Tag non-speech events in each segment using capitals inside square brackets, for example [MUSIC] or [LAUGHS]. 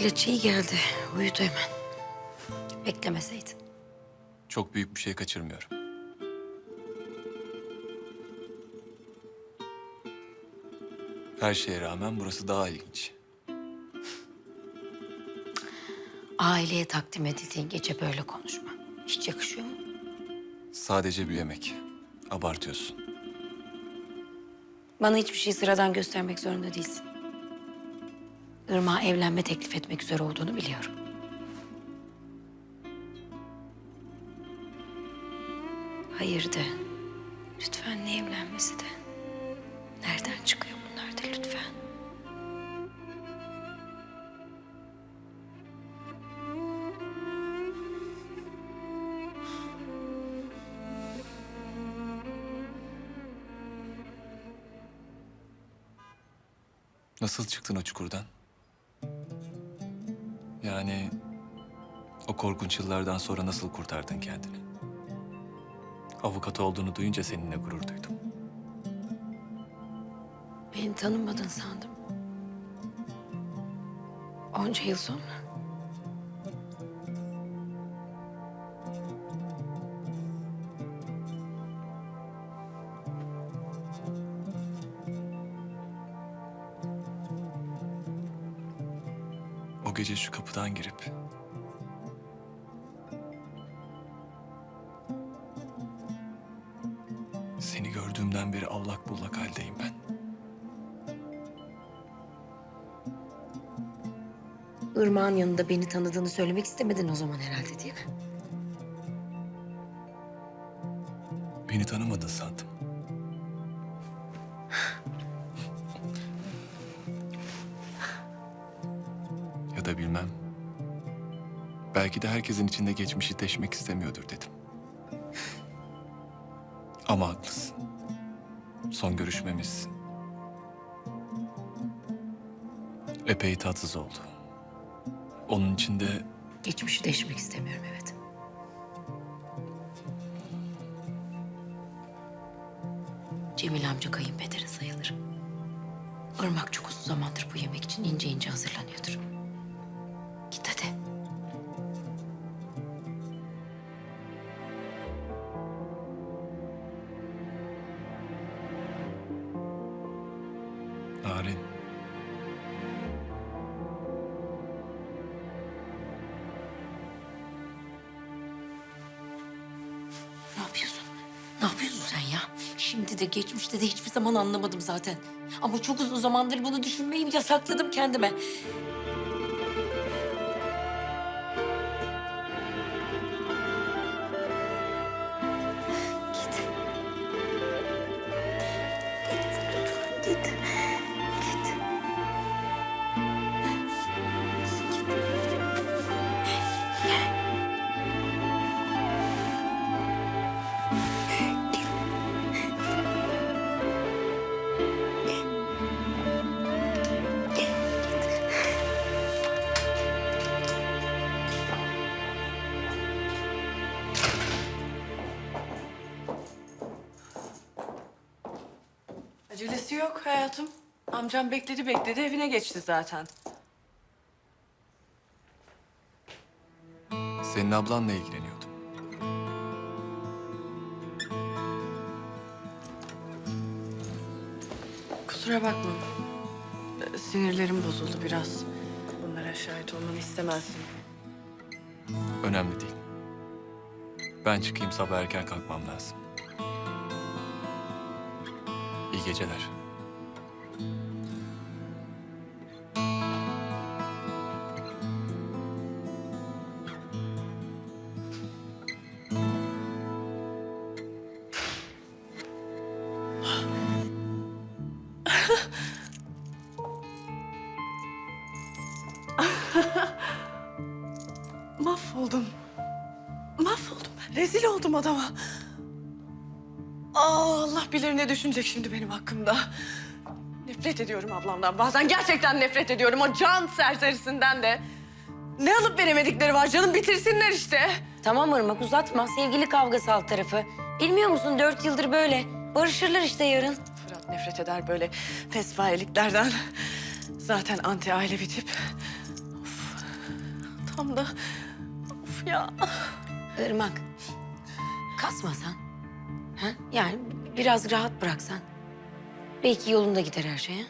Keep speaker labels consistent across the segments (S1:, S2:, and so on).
S1: İlaç iyi geldi. Uyudu hemen. Beklemeseydin.
S2: Çok büyük bir şey kaçırmıyorum. Her şeye rağmen burası daha ilginç.
S1: Aileye takdim edildiğin gece böyle konuşma. Hiç yakışıyor mu?
S2: Sadece bir yemek. Abartıyorsun.
S1: Bana hiçbir şey sıradan göstermek zorunda değilsin. Irmak'a evlenme teklif etmek üzere olduğunu biliyorum. Hayır de. Lütfen ne evlenmesi de. Nereden çıkıyor bunlar da lütfen.
S2: Nasıl çıktın o çukurdan? Yani o korkunç yıllardan sonra nasıl kurtardın kendini? Avukat olduğunu duyunca seninle gurur duydum.
S1: Beni tanımadın sandım. Onca yıl sonra.
S2: Gece şu kapıdan girip seni gördüğümden beri allak bullak haldeyim ben.
S1: Irmak'ın yanında beni tanıdığını söylemek istemedin o zaman herhalde değil mi?
S2: Beni tanımadın sandım. Belki de herkesin içinde geçmişi deşmek istemiyordur dedim. Ama haklısın. Son görüşmemiz epey tatsız oldu. Onun için de
S1: Geçmişi değişmek istemiyorum evet. Cemil amca kayınpederi sayılır. Irmak çok uzun zamandır bu yemek için ince ince hazırlanıyordur. Git hadi. Ya? Şimdi de geçmişte de hiçbir zaman anlamadım zaten. Ama çok uzun zamandır bunu düşünmeyi yasakladım kendime. Git. Git. Git.
S3: Acelesi yok hayatım. Amcam bekledi bekledi evine geçti zaten.
S2: Senin ablanla ilgileniyordum.
S3: Kusura bakma. Sinirlerim bozuldu biraz. Bunlara şahit olmanı istemezdim.
S2: Önemli değil. Ben çıkayım sabah erken kalkmam lazım. İyi geceler. [LAUGHS]
S3: Mahvoldum. Mahvoldum ben. Rezil oldum adama. Aa, Allah bilir ne düşünecek şimdi benim hakkımda. Nefret ediyorum ablamdan. Bazen gerçekten nefret ediyorum. O can serserisinden de. Ne alıp veremedikleri var canım bitirsinler işte.
S1: Tamam Irmak uzatma. Sevgili kavgası alt tarafı. Bilmiyor musun dört yıldır böyle. Barışırlar işte yarın.
S3: Nefret eder böyle fesvailiklerden. Zaten anti aile bir tip. Of, Tam da... Of ya.
S1: Irmak, kasmasan. Ha? Yani biraz rahat bıraksan. Belki yolunda gider her şey. ha?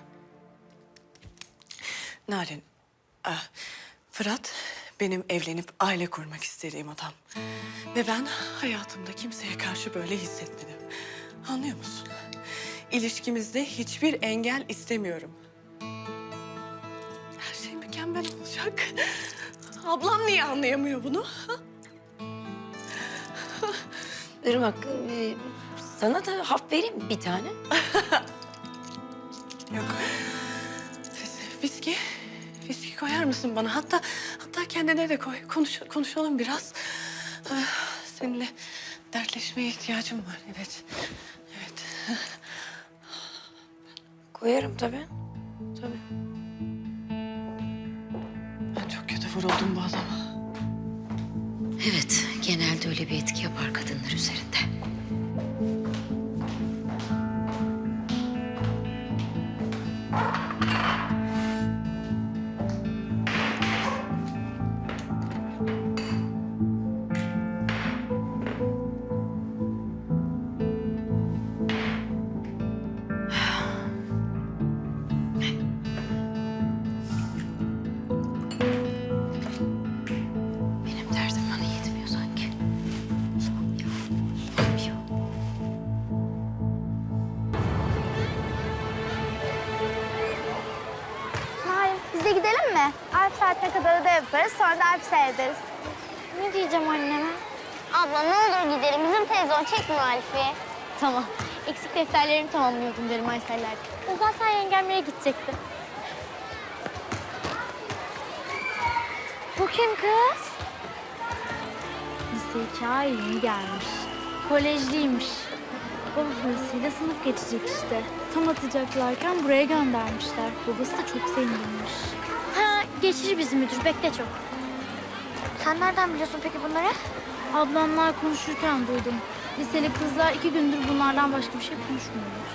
S3: Narin, ah, Fırat benim evlenip aile kurmak istediğim adam. Ve ben hayatımda kimseye karşı böyle hissetmedim. Anlıyor musun? İlişkimizde hiçbir engel istemiyorum. Her şey mükemmel olacak. Ablam niye anlayamıyor bunu?
S1: Irmak, e, sana da hap vereyim mi bir tane. [LAUGHS]
S3: Yok. Vis- Viski, viski koyar mısın bana? Hatta hatta kendine de koy. Konuş, konuşalım biraz. Ah, Seninle dertleşmeye ihtiyacım var. Evet, evet. [LAUGHS]
S1: Koyarım tabii. Tabii.
S3: Ben çok kötü vuruldum bu adama.
S1: Evet, genelde öyle bir etki yapar kadınlar üzerinde.
S4: Da Alp seyrederiz. Ne diyeceğim anneme? Abla ne olur gidelim, bizim televizyon çekmiyor Alp'i. Tamam, eksik defterlerimi tamamlıyordum derim Aysel'ler. O zaten yengemlere gidecekti. Bu kim kız?
S5: Lise 2 ay yeni gelmiş. Kolejliymiş. Babasıyla sınıf geçecek işte. Tam atacaklarken buraya göndermişler. Babası da çok sevinmiş.
S4: Ha, geçici bizim müdür, bekle çok. Sen nereden biliyorsun peki bunları?
S5: Ablamlar konuşurken duydum. Liseli kızlar iki gündür bunlardan başka bir şey konuşmuyorlar.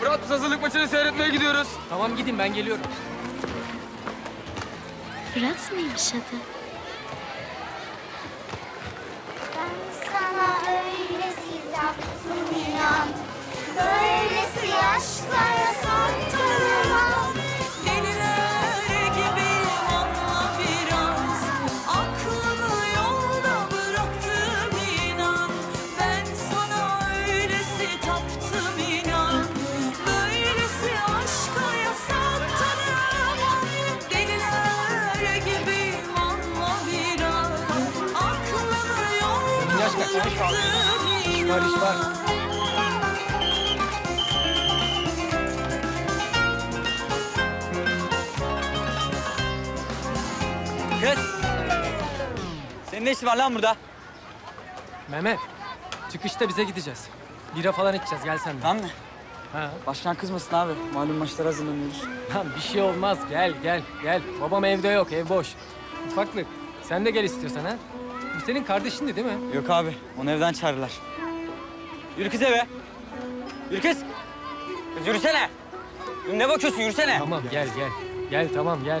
S6: Fırat biz hazırlık maçını seyretmeye gidiyoruz.
S7: Tamam gidin ben geliyorum.
S5: Fırat mıymış adı?
S7: Var iş var.
S6: Kız. Senin ne işin var lan burada?
S7: Mehmet çıkışta bize gideceğiz. Bira falan içeceğiz gel sen de.
S6: Lan mı?
S7: Ha.
S6: Başkan kızmasın abi. Malum maçlara hazırlanıyoruz.
S7: Lan bir şey olmaz gel gel gel. Babam evde yok ev boş. Ufaklık sen de gel istiyorsan ha. Bu senin kardeşindi değil mi?
S6: Yok abi. Onu evden çağırırlar. Yürü kız eve. Yürü kız. Kız yürüsene. Ne bakıyorsun yürüsene.
S7: Tamam gel gel. Gel tamam gel.